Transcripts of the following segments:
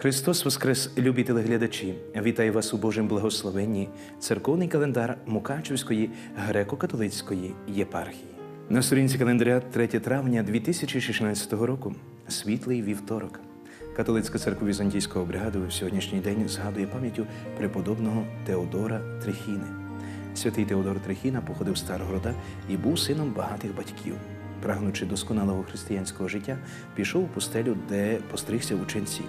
Христос Воскрес, любі телеглядачі! Вітаю вас у Божому благословенні, церковний календар Мукачівської греко-католицької єпархії. На сторінці календаря 3 травня 2016 року світлий вівторок. Католицька церква Візантійського бригаду в сьогоднішній день згадує пам'яттю преподобного Теодора Трехіни. Святий Теодор Трехіна походив з Старгорода і був сином багатих батьків. Прагнучи досконалого християнського життя, пішов у пустелю, де постригся в ученці.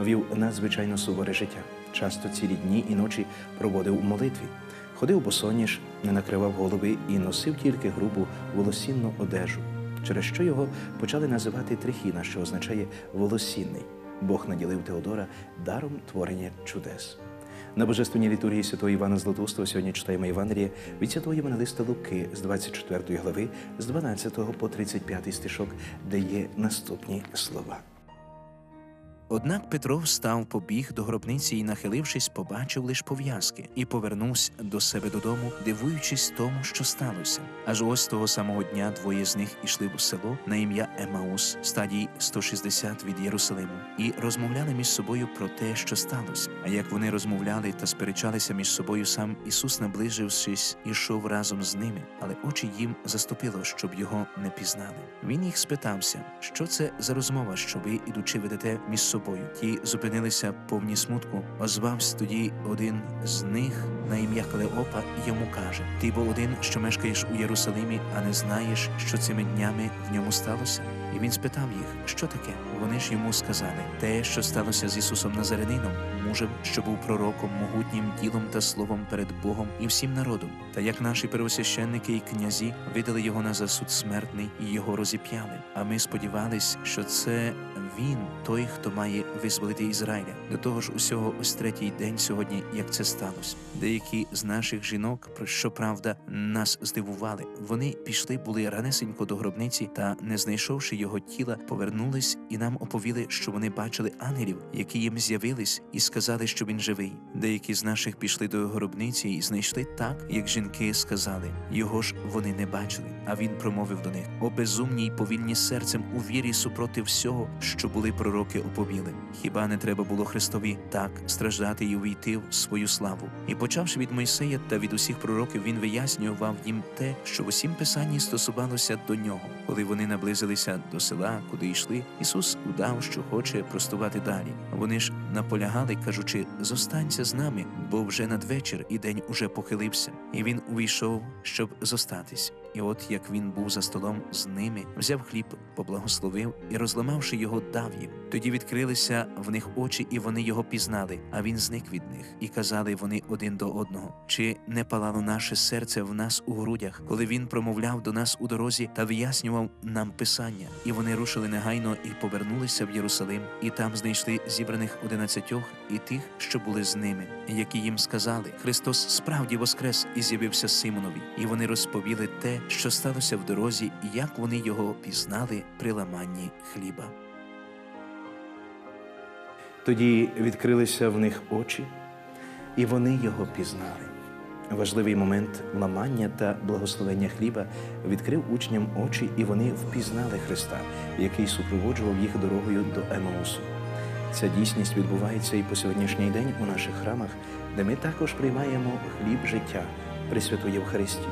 Вів надзвичайно суворе життя. Часто цілі дні і ночі проводив у молитві. Ходив босоніж, не накривав голови і носив тільки грубу волосінну одежу, через що його почали називати Трихіна, що означає волосінний. Бог наділив Теодора даром творення чудес. На божественній літургії святого Івана Златоустого сьогодні читаємо Євангеліє від святого Євангелиста Луки з 24 глави, з 12 по 35 стишок, де є наступні слова. Однак Петро встав, побіг до гробниці і, нахилившись, побачив лиш пов'язки, і повернувся до себе додому, дивуючись тому, що сталося. Аж ось того самого дня двоє з них ішли в село на ім'я Емаус, стадій 160 від Єрусалиму, і розмовляли між собою про те, що сталося. А як вони розмовляли та сперечалися між собою, сам Ісус, наближившись, ішов разом з ними, але очі їм заступило, щоб його не пізнали. Він їх спитався, що це за розмова, що ви, ідучи, ведете між собою. Ті зупинилися повні смутку. Озвався тоді один з них на ім'я Клеопа і йому каже: Ти бо один, що мешкаєш у Єрусалимі, а не знаєш, що цими днями в ньому сталося? І він спитав їх, що таке? Вони ж йому сказали: те, що сталося з Ісусом Назаринином, мужем, що був пророком, могутнім ділом та словом перед Богом і всім народом. Та як наші первосвященники і князі видали його на засуд смертний і його розіп'яли. А ми сподівались, що це він, той, хто має визволити Ізраїля. До того ж, усього ось третій день сьогодні, як це сталося. Деякі з наших жінок, про що правда, нас здивували. Вони пішли, були ранесенько до гробниці та, не знайшовши його тіла, повернулись і нам оповіли, що вони бачили ангелів, які їм з'явились, і сказали, що він живий. Деякі з наших пішли до гробниці і знайшли так, як жінки сказали. Його ж вони не бачили. А він промовив до них: О безумні й повільні серцем у вірі супроти всього, що були пророки оповіли. Хіба не треба було Христові так страждати і увійти в свою славу? І почавши від Мойсея та від усіх пророків, він вияснював їм те, що в усім писанні стосувалося до нього. Коли вони наблизилися до села, куди йшли, Ісус удав, що хоче простувати далі. Вони ж наполягали, кажучи: зостанься з нами, бо вже надвечір і день уже похилився. І він увійшов, щоб зостатись. І от як він був за столом з ними, взяв хліб, поблагословив і, розламавши його, дав їм. Тоді відкрилися в них очі, і вони його пізнали, а він зник від них. І казали вони один до одного: чи не палало наше серце в нас у грудях, коли він промовляв до нас у дорозі та вияснював нам писання? І вони рушили негайно і повернулися в Єрусалим, і там знайшли зібраних одинадцятьох і тих, що були з ними, які їм сказали: Христос справді воскрес і з'явився Симонові. І вони розповіли те, що сталося в дорозі, і як вони його пізнали при ламанні хліба. Тоді відкрилися в них очі, і вони його пізнали. Важливий момент ламання та благословення хліба відкрив учням очі, і вони впізнали Христа, який супроводжував їх дорогою до Емаусу. Ця дійсність відбувається і по сьогоднішній день у наших храмах, де ми також приймаємо хліб життя, Пресвяту Євхаристію.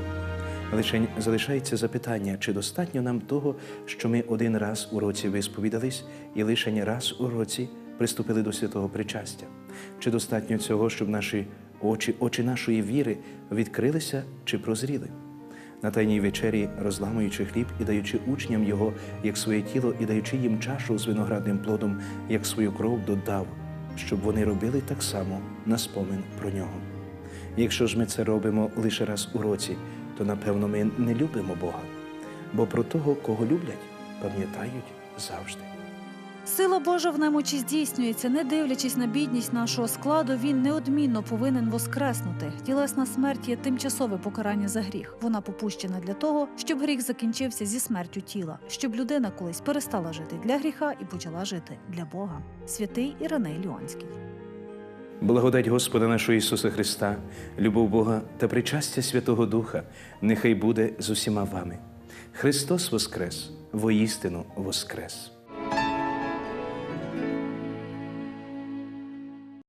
Лишень залишається запитання, чи достатньо нам того, що ми один раз у році висповідались, і лишень раз у році приступили до святого причастя? Чи достатньо цього, щоб наші очі, очі нашої віри відкрилися чи прозріли? На тайній вечері, розламуючи хліб і даючи учням його як своє тіло, і даючи їм чашу з виноградним плодом, як свою кров додав, щоб вони робили так само на спомин про нього. Якщо ж ми це робимо лише раз у році, то напевно ми не любимо Бога, бо про того, кого люблять, пам'ятають завжди. Сила Божа в немочі здійснюється, не дивлячись на бідність нашого складу, він неодмінно повинен воскреснути. Тілесна смерть є тимчасове покарання за гріх. Вона попущена для того, щоб гріх закінчився зі смертю тіла, щоб людина колись перестала жити для гріха і почала жити для Бога. Святий Іраней Ліонський. Благодать Господа нашого Ісуса Христа, любов Бога та причастя Святого Духа нехай буде з усіма вами. Христос Воскрес, воістину Воскрес!